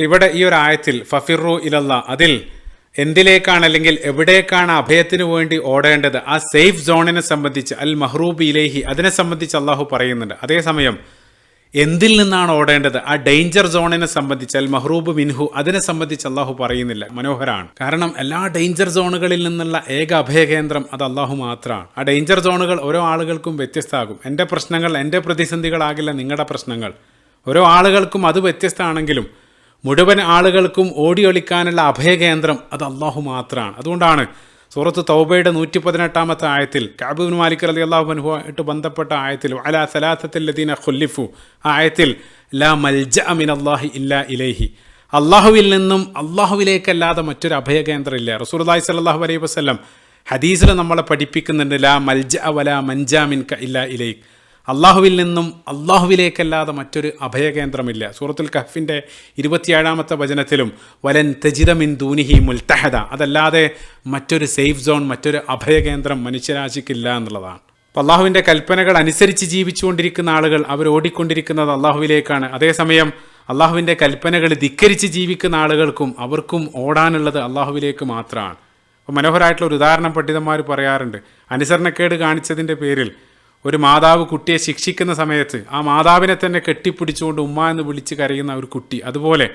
ഇവിടെ ഈ ഒരു ആയത്തിൽ ഫഫിറു ഇലല്ല അതിൽ എന്തിലേക്കാണ് അല്ലെങ്കിൽ എവിടേക്കാണ് അഭയത്തിന് വേണ്ടി ഓടേണ്ടത്? ആ സേഫ് സോണിനെ സംബന്ധിച്ച് അൽ മഹ്റൂബ് ഇലേഹി അതിനെ സംബന്ധിച്ച് അള്ളാഹു പറയുന്നുണ്ട്. അതേസമയം എന്തിൽ നിന്നാണ് ഓടേണ്ടത്? ആ ഡേഞ്ചർ സോണിനെ സംബന്ധിച്ച് അൽ മഹ്റൂബ് മിൻഹു അതിനെ സംബന്ധിച്ച് അള്ളാഹു പറയുന്നില്ല. മനോഹരാണ്. കാരണം എല്ലാ ഡേഞ്ചർ സോണുകളിൽ നിന്നുള്ള ഏക അഭയകേന്ദ്രം അത് അള്ളാഹു മാത്രമാണ്. ആ ഡേഞ്ചർ സോണുകൾ ഓരോ ആളുകൾക്കും വ്യത്യസ്തമാകും. എന്റെ പ്രശ്നങ്ങൾ എന്റെ പ്രതിസന്ധികളാകില്ല നിങ്ങളുടെ പ്രശ്നങ്ങൾ. ഓരോ ആളുകൾക്കും അത് വ്യത്യസ്തമാണെങ്കിലും മുഴുവൻ ആളുകൾക്കും ഓടിയൊളിക്കാനുള്ള അഭയകേന്ദ്രം അത് അള്ളാഹു മാത്രമാണ് അതുകൊണ്ടാണ് സൂറത്ത് തൗബയുടെ നൂറ്റി പതിനെട്ടാമത്തെ ആയത്തിൽ കാബുബിൻ മാലിക് അലി ആയിട്ട് ബന്ധപ്പെട്ട ആയത്തിൽ അല സലാസത്തിൽ ലദീന ഖുല്ലിഫു ആ ആയത്തിൽ ലാ മൽജ അമിൻ അള്ളാഹി ഇല്ല ഇലൈഹി അള്ളാഹുവിൽ നിന്നും അള്ളാഹുവിലേക്കല്ലാതെ മറ്റൊരു അഭയകേന്ദ്രം ഇല്ല റസൂർലാഹി സല്ലാഹു അലൈഹി വസ്ലം ഹദീസിൽ നമ്മളെ പഠിപ്പിക്കുന്നുണ്ട് ലാ മൽജ വല മൻജാമിൻ ഇല്ല ഇലൈഹ് അള്ളാഹുവിൽ നിന്നും അള്ളാഹുവിലേക്കല്ലാതെ മറ്റൊരു അഭയകേന്ദ്രമില്ല. സൂറത്തുൽ കഹഫിന്റെ ഇരുപത്തിയേഴാമത്തെ വചനത്തിലും വലൻ തെജിതമിൻ ദൂനിഹി മുൽത്തഹദ അതല്ലാതെ മറ്റൊരു സേഫ് സോൺ മറ്റൊരു അഭയകേന്ദ്രം മനുഷ്യരാശിക്കില്ല എന്നുള്ളതാണ്. അപ്പോൾ അള്ളാഹുവിന്റെ കൽപ്പനകൾ അനുസരിച്ച് ജീവിച്ചുകൊണ്ടിരിക്കുന്ന ആളുകൾ അവർ ഓടിക്കൊണ്ടിരിക്കുന്നത് അള്ളാഹുവിലേക്കാണ്. അതേസമയം അള്ളാഹുവിന്റെ കൽപ്പനകൾ ധിക്കരിച്ച് ജീവിക്കുന്ന ആളുകൾക്കും അവർക്കും ഓടാനുള്ളത് അള്ളാഹുവിലേക്ക് മാത്രമാണ്. അപ്പോൾ മനോഹരമായിട്ടുള്ള ഒരു ഉദാഹരണം പണ്ഡിതന്മാർ പറയാറുണ്ട്. അനുസരണക്കേട് കാണിച്ചതിന്റെ പേരിൽ ഒരു മാതാവ് കുട്ടിയെ ശിക്ഷിക്കുന്ന സമയത്ത് ആ മാതാവിനെ തന്നെ കെട്ടിപ്പിടിച്ചുകൊണ്ട് ഉമ്മ എന്ന് വിളിച്ച് കരയുന്ന ഒരു കുട്ടി. അതുപോലെ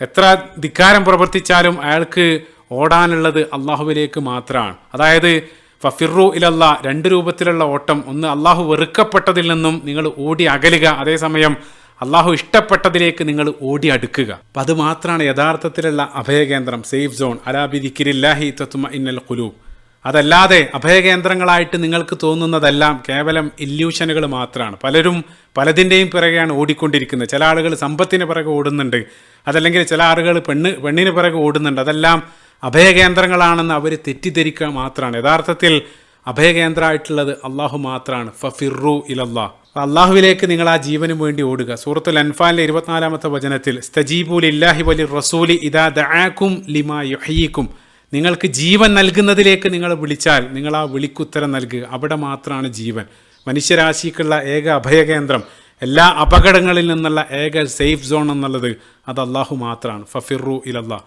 എത്ര ധിക്കാരം പ്രവർത്തിച്ചാലും അയാൾക്ക് ഓടാനുള്ളത് അള്ളാഹുവിലേക്ക് മാത്രമാണ്. അതായത് ഫഫിറു ഇലല്ല രണ്ട് രൂപത്തിലുള്ള ഓട്ടം. ഒന്ന് അള്ളാഹു വെറുക്കപ്പെട്ടതിൽ നിന്നും നിങ്ങൾ ഓടി അകലുക. അതേസമയം അള്ളാഹു ഇഷ്ടപ്പെട്ടതിലേക്ക് നിങ്ങൾ ഓടി അടുക്കുക. അപ്പം അത് മാത്രമാണ് യഥാർത്ഥത്തിലുള്ള അഭയകേന്ദ്രം. Safe zone. അലാബിദിക്കിരില്ലാഹി തത്തുമ ഇന്നൽ കുലൂബ് അതല്ലാതെ അഭയകേന്ദ്രങ്ങളായിട്ട് നിങ്ങൾക്ക് തോന്നുന്നതെല്ലാം കേവലം ഇല്യൂഷനുകൾ മാത്രമാണ് പലരും പലതിന്റെയും പിറകെയാണ് ഓടിക്കൊണ്ടിരിക്കുന്നത്. ചില ആളുകൾ സമ്പത്തിന് പിറകെ ഓടുന്നുണ്ട്. അതല്ലെങ്കിൽ ചില ആളുകൾ പെണ്ണ് പെണ്ണിന് പിറകെ ഓടുന്നുണ്ട്. അതെല്ലാം അഭയകേന്ദ്രങ്ങളാണെന്ന് അവർ തെറ്റിദ്ധരിക്കുക മാത്രമാണ് യഥാർത്ഥത്തിൽ അഭയകേന്ദ്രമായിട്ടുള്ളത് അള്ളാഹു മാത്രമാണ് ഫഫിറു ഇലല്ലാ. അള്ളാഹുവിലേക്ക് നിങ്ങൾ ആ ജീവനും വേണ്ടി ഓടുക. സൂറത്തുൽ അൻഫാലിലെ ഇരുപത്തിനാലാമത്തെ വചനത്തിൽ സ്തജീബുൽ ഇല്ലാഹി വലി റസൂലി ഇദാ ദാക്കും ലിമാ യുഹയ്യിക്കും നിങ്ങൾക്ക് ജീവൻ നൽകുന്നതിലേക്ക് നിങ്ങൾ വിളിച്ചാൽ നിങ്ങൾ ആ വിളിക്കുത്തരം നൽകുക. അവിടെ മാത്രമാണ് ജീവൻ. മനുഷ്യരാശിക്കുള്ള ഏക അഭയകേന്ദ്രം. എല്ലാ അപകടങ്ങളിൽ നിന്നുള്ള ഏക സേഫ് സോൺ എന്നുള്ളത് അത് അള്ളാഹു മാത്രമാണ് ഫഫിറു ഇലല്ലാ